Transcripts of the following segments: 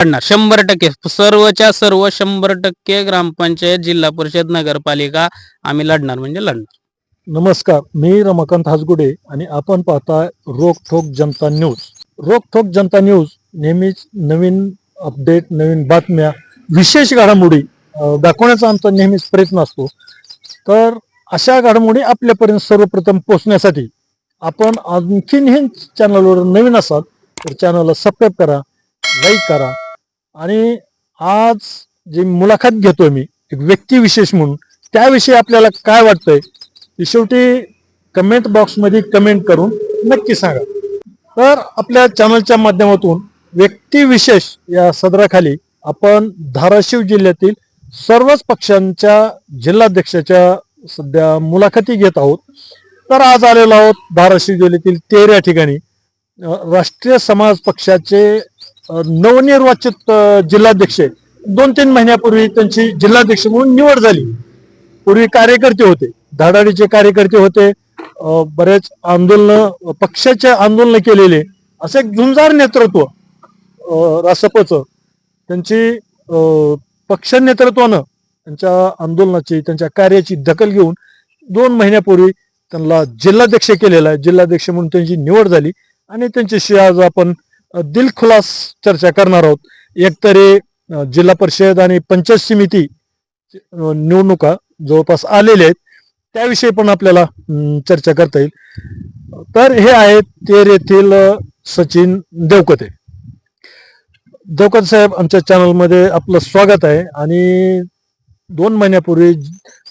पडणार. शंभर टक्के. सर्वच्या सर्व शंभर टक्के ग्रामपंचायत जिल्हा परिषद नगरपालिका आम्ही लढणार म्हणजे लढणार. नमस्कार. मी रमाकांत हासगुडे आणि आपण पाहता रोकठोक जनता न्यूज. रोकठोक जनता न्यूज नेहमीच नवीन अपडेट नवीन बातम्या विशेष घडामोडी दाखवण्याचा आमचा नेहमीच प्रयत्न असतो. तर अशा घडामोडी आपल्यापर्यंत सर्वप्रथम पोहोचण्यासाठी आपण आणखीनही चॅनलवर नवीन असाल तर चॅनलला सबस्क्राईब करा लाईक करा आणि आज जी मुलाखत घेतोय मी एक व्यक्तिविशेष म्हणून त्याविषयी आपल्याला काय वाटतंय ते शेवटी कमेंट बॉक्समध्ये कमेंट करून नक्की सांगा. तर आपल्या चॅनलच्या माध्यमातून व्यक्तिविशेष या सदराखाली आपण धाराशिव जिल्ह्यातील सर्वच पक्षांच्या जिल्हाध्यक्षाच्या सध्या मुलाखती घेत आहोत. तर आज आलेलो आहोत धाराशिव जिल्ह्यातील तेर या ठिकाणी राष्ट्रीय समाज पक्षाचे नवनिर्वाचित जिल्हाध्यक्ष दोन तीन महिन्यापूर्वी त्यांची जिल्हाध्यक्ष म्हणून निवड झाली. पूर्वी कार्यकर्ते होते. धाडाडीचे कार्यकर्ते होते. बरेच आंदोलन पक्षाचे आंदोलन केलेले. असं एक झुंजार नेतृत्व रासपचं. त्यांची पक्ष नेतृत्वानं त्यांच्या आंदोलनाची त्यांच्या कार्याची दखल घेऊन दोन महिन्यापूर्वी त्यांना जिल्हाध्यक्ष केलेला आहे. जिल्हाध्यक्ष म्हणून त्यांची निवड झाली. आणि त्यांच्याशी आज आपण दिलखुलास चर्चा करणार आहोत. एकतरी जिल्हा परिषद आणि पंचायत समिती निवडणुका जवळपास आलेले आहेत. त्याविषयी पण आपल्याला चर्चा करता येईल. तर हे आहेत तेर येथील सचिन देवकते. देवकते साहेब आमच्या चॅनलमध्ये आपलं स्वागत आहे. आणि दोन महिन्यापूर्वी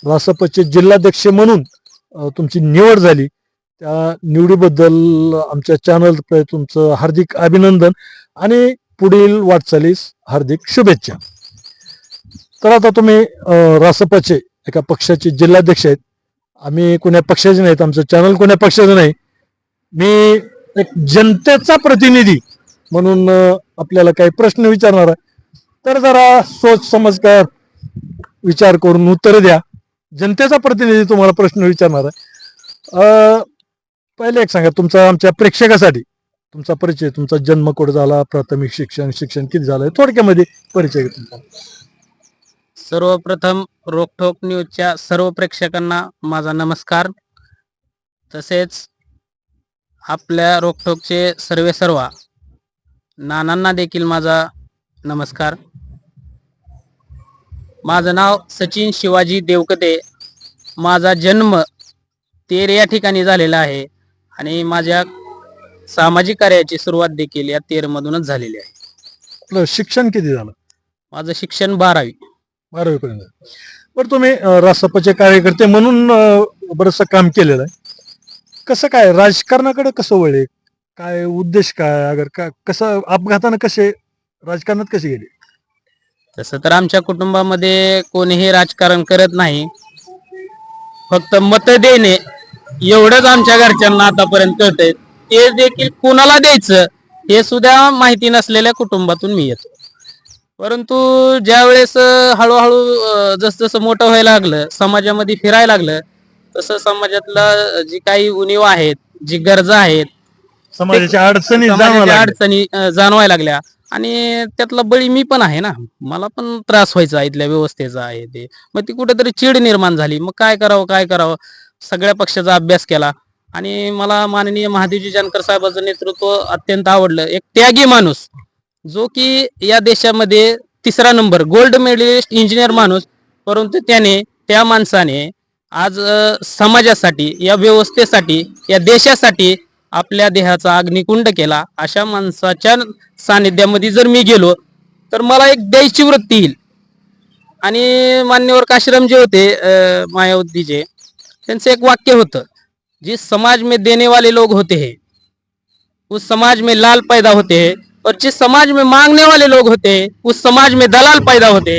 रासपचे जिल्हाध्यक्ष म्हणून तुमची निवड झाली. त्या निवडीबद्दल आमच्या चॅनल तुमचं हार्दिक अभिनंदन आणि पुढील वाटचालीस हार्दिक शुभेच्छा. तर आता तुम्ही रासपाचे रासपचे एका पक्षाचे जिल्हाध्यक्ष आहेत. आम्ही कोण्या पक्षाचे नाहीत आमचं चॅनल कोण्या पक्षाचं नाही. मी एक जनतेचा प्रतिनिधी म्हणून आपल्याला काही प्रश्न विचारणार आहे. तर जरा सोच समजकार विचार करून उत्तर द्या. जनतेचा प्रतिनिधी तुम्हाला प्रश्न विचारणार आहे. पहिले एक सांगा तुमचा आमच्या प्रेक्षकासाठी तुमचा परिचय तुमचा जन्म कुठे झाला प्राथमिक शिक्षण शिक्षण किती झालंय? थोडक्यामध्ये परिचय तुमचा सर्वप्रथम रोकठोक न्यूजच्या सर्व प्रेक्षकांना माझा नमस्कार. तसेच आपल्या रोकठोकचे सर्वे सर्वा नानांना देखील माझा नमस्कार. माझं नाव सचिन शिवाजी देवकते. माझा जन्म तेर या ठिकाणी झालेला आहे. आणि माझ्या सामाजिक कार्याची सुरुवात देखील या तेरमधूनच झालेली आहे. आपलं शिक्षण किती झालं? माझं शिक्षण बारावी. बारावी पर्यंत बरं तुम्ही अं, रासपचे कार्यकर्ते म्हणून अं, बरंचसं काम केलेलं आहे. कसं काय राजकारणाकडे कसं वळले? काय उद्देश काय? अगर का कसं अपघातानं कसे राजकारणात कसे गेले? तसं तर आमच्या कुटुंबामध्ये कोणीही राजकारण करत नाही. फक्त मत देणे एवढंच आमच्या घरच्यांना आतापर्यंत कळतंय. ते देखील कोणाला द्यायचं हे सुद्धा माहिती नसलेल्या कुटुंबातून मी येतो. परंतु ज्या वेळेस हळूहळू अं, जसं जसं मोठं व्हायला लागलं समाजामध्ये फिरायला लागलं तसं समाजातला जी काही उणीव आहेत जी गरजा आहेत समाजाच्या अडचणी समाजाच्या. अडचणी जाणवायला लागल्या. आणि त्यातला बळी मी पण आहे ना. मला पण त्रास व्हायचा इथल्या व्यवस्थेचा आहे ते. मग ती कुठेतरी चीड निर्माण झाली. मग काय करावं काय करावं? सगळ्या पक्षाचा अभ्यास केला. आणि मला माननीय महादेवजी जानकर साहेबांचं नेतृत्व अत्यंत आवडलं. एक त्यागी माणूस जो की या देशामध्ये तिसरा नंबर गोल्ड मेडलिस्ट इंजिनियर माणूस परंतु त्याने त्या माणसाने आज समाजासाठी या व्यवस्थेसाठी या देशासाठी आपल्या देहाचा अग्निकुंड केला. अशा माणसाच्या सानिध्यामध्ये जर मी गेलो तर मला एक द्यायची वृत्ती येईल. आणि मान्यवर काशीराम जे होते मायावतीचे त्यांचं एक वाक्य होतं जिस समाज में देने वाले लोग होते हैं उस समाज में लाल पैदा होते हैं और जिस समाज में मागणे वाले लोग होते उस समाज में दलाल पैदा होते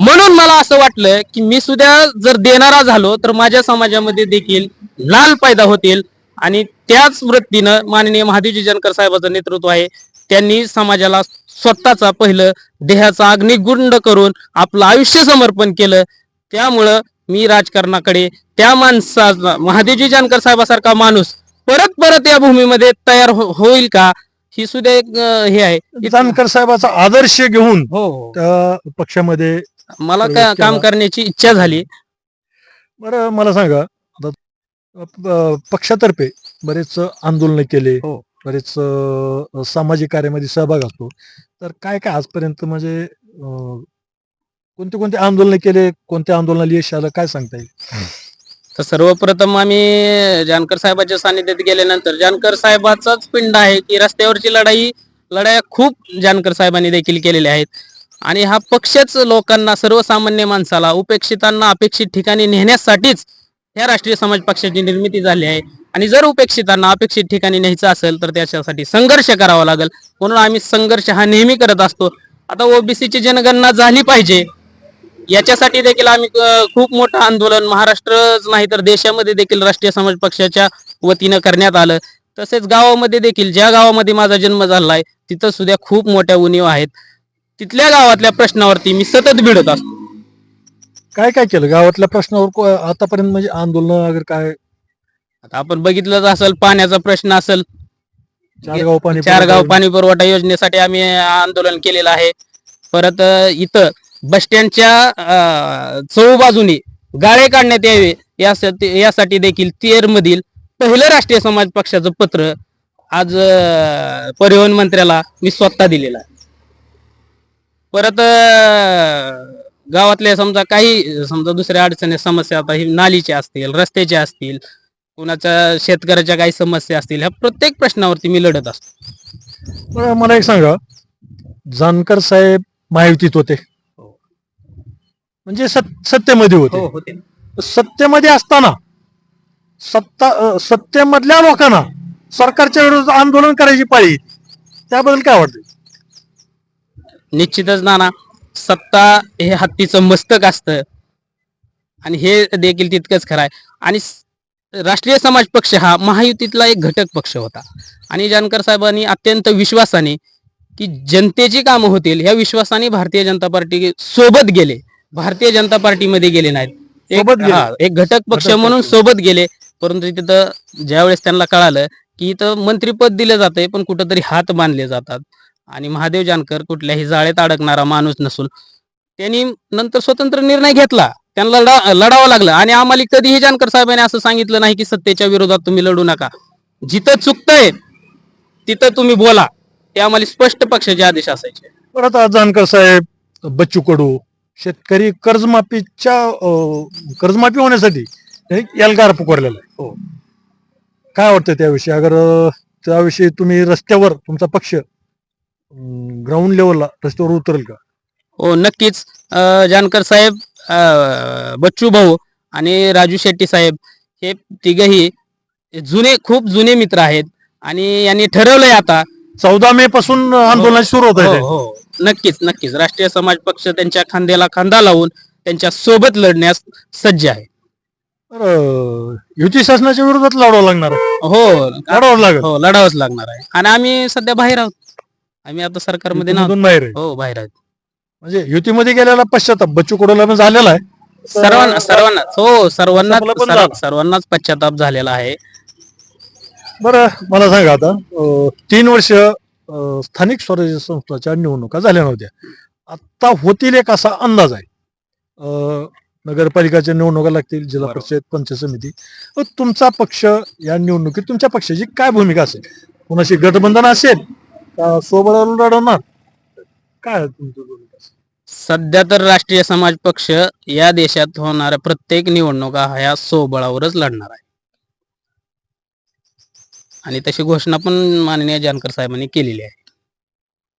म्हणून मला असं वाटलं की मी सुद्धा जर देणारा झालो तर माझ्या समाजामध्ये देखील लाल पैदा होतील. आणि त्याच वृत्तीनं माननीय महादेवजी जनकर साहेबांचं नेतृत्व आहे. त्यांनी समाजाला स्वतःचा पहिलं देहाचा अग्निगुंड करून आपलं आयुष्य समर्पण केलं. त्यामुळं मी राजकारणाकडे त्या माणसा महादेवजी जानकर साहेबासारखा माणूस परत परत या भूमीमध्ये तयार हो- होईल का? ही सुद्धा एक हे आहे. की- जानकर साहेबाचा आदर्श घेऊन हो हो. पक्षामध्ये मला प्रवेश का- काम. करण्याची इच्छा झाली. बरं मला सांगा पक्षातर्फे बरेच आंदोलन केले हो. बरेच सामाजिक कार्यामध्ये सहभाग असतो. तर काय काय आजपर्यंत म्हणजे कोणते कोणते आंदोलन केले कोणत्या आंदोलनाला यश आलं काय सांगता येईल? तर सर्वप्रथम आम्ही जानकर साहेबांच्या सानिध्यात गेल्यानंतर जानकर साहेबाचाच पिंड आहे की रस्त्यावरची लढाई लढाया खूप जानकर साहेबांनी देखील केलेल्या आहेत. आणि हा पक्षच लोकांना सर्वसामान्य माणसाला उपेक्षितांना अपेक्षित ठिकाणी नेण्यासाठीच ह्या राष्ट्रीय समाज पक्षाची निर्मिती झाली आहे. आणि जर उपेक्षितांना अपेक्षित ठिकाणी न्यायचं असेल तर त्याच्यासाठी संघर्ष करावा लागेल. म्हणून आम्ही संघर्ष हा नेहमी करत असतो. आता ओबीसीची जनगणना झाली पाहिजे. याच्यासाठी देखील आम्ही खूप मोठं आंदोलन महाराष्ट्रच नाही तर देशामध्ये देखील राष्ट्रीय समाज पक्षाच्या वतीनं करण्यात आलं. तसेच गावामध्ये देखील ज्या गावामध्ये माझा जन्म झाला आहे तिथं सुद्धा खूप मोठ्या उणीव आहेत. तिथल्या गावातल्या प्रश्नावरती मी सतत भिडत असतो. काय काय केलं? गावातल्या प्रश्नावर आतापर्यंत म्हणजे आंदोलन वगैरे काय? आता आपण बघितलंच असेल पाण्याचा प्रश्न असेल. चार गाव पाणी पुरवठा- योजनेसाठी आम्ही आंदोलन केलेलं आहे. परत इथं बस स्टँडच्या गाळे काढण्यात यावे. यासाठी यासाठी देखील तेरमधील पहिलं राष्ट्रीय समाज पक्षाचं पत्र आज परिवहन मंत्र्याला मी स्वतः दिलेलं आहे. परत गावातल्या समजा काही समजा दुसऱ्या अडचणी समस्या आता ही नालीच्या असतील रस्त्याच्या असतील कुणाच्या शेतकऱ्याच्या काही समस्या असतील ह्या प्रत्येक प्रश्नावरती मी लढत असतो. मला एक सांगा. जानकर साहेब महायुतीत होते. म्हणजे सत- सत्तेमध्ये होते. होते. सत्तेमध्ये असताना सत्ता सत्तेमधल्या लोकांना सरकारच्या विरोधात आंदोलन करायची पाळी. त्याबद्दल काय वाटतं निश्चितच नाना सत्ता हे हत्तीचं मस्तक असतं. आणि हे देखील तितकंच खरं आहे. आणि राष्ट्रीय समाज पक्ष हा महायुतीतला एक घटक पक्ष होता. आणि जानकर साहेबांनी अत्यंत विश्वासाने की जनतेची कामं होतील ह्या विश्वासाने भारतीय जनता पार्टी सोबत गेले. भारतीय जनता पार्टीमध्ये गेले नाहीत. एक- सोबत गेले. हा, एक घटक पक्ष घटक म्हणून पक्ष. सोबत गेले परंतु तिथं ज्यावेळेस त्यांना कळालं की इथं मंत्रीपद दिलं जातंय पण कुठंतरी हात बांधले जातात. आणि महादेव जानकर कुठल्याही जाळेत अडकणारा माणूस नसून त्यांनी नंतर स्वतंत्र निर्णय घेतला. त्यांना लढा लढावं लागलं. आणि आम्हाला कधीही जानकर साहेबांनी असं सांगितलं नाही की सत्तेच्या विरोधात तुम्ही लढू नका. जिथं चुकतंय तिथं तुम्ही बोला. ते आम्हाला स्पष्ट पक्षाचे आदेश असायचे. बरं आता जानकर साहेब बच्चू कडू शेतकरी कर्जमाफीच्या कर्जमाफी होण्यासाठी एल्गार पुकारलेला आहे. हो. काय वाटतं त्याविषयी? अगर त्याविषयी तुम्ही रस्त्यावर तुमचा पक्ष ग्राउंड लेवलला रस्त्यावर उतरेल का? हो नक्कीच. जानकर साहेब बच्चू भाऊ आणि राजू शेट्टी साहेब हे तिघही जुने खूप जुने मित्र आहेत. आणि यांनी ठरवलंय आता चौदा मे पासून आंदोलन सुरू होत हो आहे हो. नक्कीच नक्कीच. राष्ट्रीय समाज पक्ष त्यांच्या खांद्याला खांदा लावून त्यांच्यासोबत लढण्यास सज्ज आहे. युती शासनाच्या विरोधात लढावं लागणार आहे. हो. लढावं लागेल. हो लढावंच लागणार आहे. आणि आम्ही सध्या बाहेर आहोत. आम्ही आता सरकारमध्ये ना युतीमधून बाहेर आहे. हो बाहेर आहोत. म्हणजे युतीमध्ये गेलेला पश्चाताप बच्चू कडूला पण झालेला आहे. सर्वांना सर्वांनाच. हो सर्वांनाच आपलं पण सर्व- झालं. सर्वांनाच पश्चाताप झालेला आहे. बरं मला सांगा आता अं, तीन वर्ष अं, स्थानिक स्वराज्य संस्थाच्या निवडणुका झाल्या नव्हत्या. आता होतील एक असा अंदाज आहे. अं, नगरपालिकाच्या निवडणुका लागतील जिल्हा बरोबर. परिषद पंचायत समिती. अं, तुमचा पक्ष या निवडणुकीत तुमच्या पक्षाची काय भूमिका असेल? कोणाशी गठबंधन असेल का सोबत लढवणार काय तुमची भूमिका सध्या तर राष्ट्रीय समाज पक्ष या देशात होणाऱ्या प्रत्येक निवडणुका ह्या सोबळावरच लढणार आहे. आणि तशी घोषणा पण माननीय जानकर साहेबांनी केलेली आहे.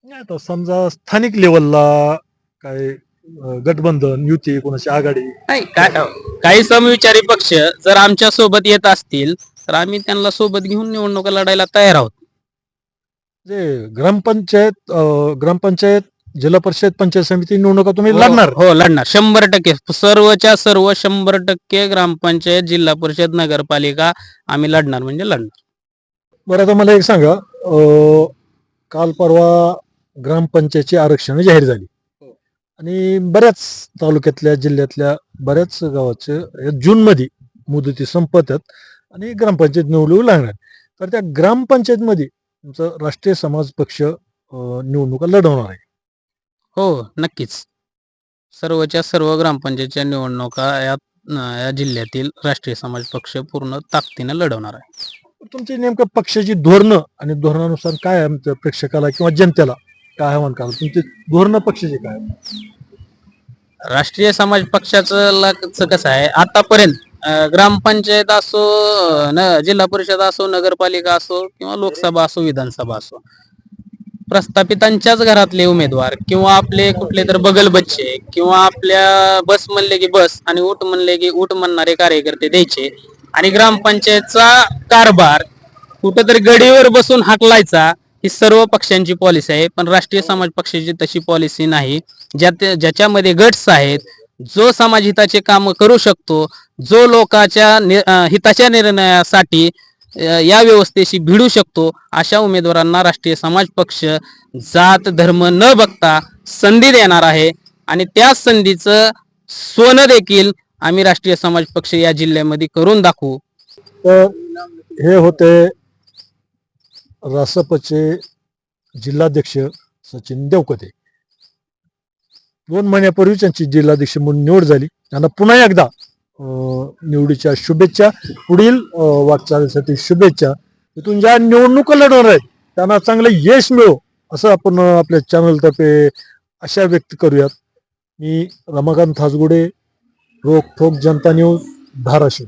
नाही आता समजा स्थानिक लेवलला काय अं, गठबंधन युती कोणाची आघाडी. नाही काही समविचारी पक्ष जर आमच्यासोबत येत असतील तर आम्ही त्यांना सोबत घेऊन निवडणुका लढायला तयार आहोत. जे ग्रामपंचायत अं, ग्रामपंचायत जिल्हा परिषद पंचायत समिती निवडणुका तुम्ही हो, लढणार. हो लढणार. शंभर टक्के. सर्वच्या सर्व शंभर टक्के ग्रामपंचायत जिल्हा परिषद नगरपालिका आम्ही लढणार म्हणजे लढणार. बरं आता मला एक सांगा. अं, काल परवा ग्रामपंचायतची आरक्षण जाहीर झाली. हो. आणि बऱ्याच तालुक्यातल्या जिल्ह्यातल्या बऱ्याच गावाचे जून मध्ये मुदती संपतात आणि ग्रामपंचायत निवडणूक लागणार. तर त्या ग्रामपंचायत मध्ये तुमचं राष्ट्रीय समाज पक्ष अं, निवडणुका लढवणार आहे. हो नक्कीच. सर्वच्या सर्व ग्रामपंचायतच्या निवडणुका या या जिल्ह्यातील राष्ट्रीय समाज पक्ष पूर्ण ताकदीनं लढवणार आहे. तुमची नेमकं पक्षाची धोरणं आणि धोरणानुसार काय आहे आमच्या प्रेक्षकाला किंवा जनतेला काय आव्हान कराल तुमचे धोरणं पक्षाचे काय? राष्ट्रीय समाज पक्षाचं कसं आहे? आतापर्यंत ग्रामपंचायत असो न जिल्हा परिषद असो नगरपालिका असो किंवा लोकसभा असो विधानसभा असो प्रस्थापितांच्याच घरातले उमेदवार किंवा आपले कुठले तर बगल बच्चे किंवा आपल्या बस म्हणले की बस आणि ऊट म्हणले की उठ म्हणणारे कार्यकर्ते द्यायचे आणि ग्रामपंचायतचा कारभार कुठंतरी गडीवर बसून हाकलायचा ही सर्व पक्षांची पॉलिसी आहे. पण राष्ट्रीय समाज पक्षाची तशी पॉलिसी नाही. ज्यात ज्याच्यामध्ये गट्स आहेत जो समाज हिताचे काम करू शकतो जो लोकांच्या नि- हिताच्या निर्णयासाठी या व्यवस्थेशी भिडू शकतो अशा उमेदवारांना राष्ट्रीय समाज पक्ष जात धर्म न बघता संधी देणार आहे. आणि त्या संधीचं सोनं देखील आम्ही राष्ट्रीय समाज पक्ष या जिल्ह्यामध्ये करून दाखवू. तर हे होते रासपचे जिल्हाध्यक्ष सचिन देवकते. दोन महिन्यापूर्वी त्यांची जिल्हाध्यक्ष म्हणून निवड झाली. त्यांना पुन्हा एकदा अं, निवडीच्या शुभेच्छा पुढील वाटचालीसाठी शुभेच्छा. इथून ज्या निवडणुका लढवणार आहेत त्यांना चांगलं यश मिळो असं आपण आपल्या चॅनलतर्फे आशा व्यक्त करूयात. मी रमाकांत थासगुडे रोख ठोक जनता न्यूज धाराशिव.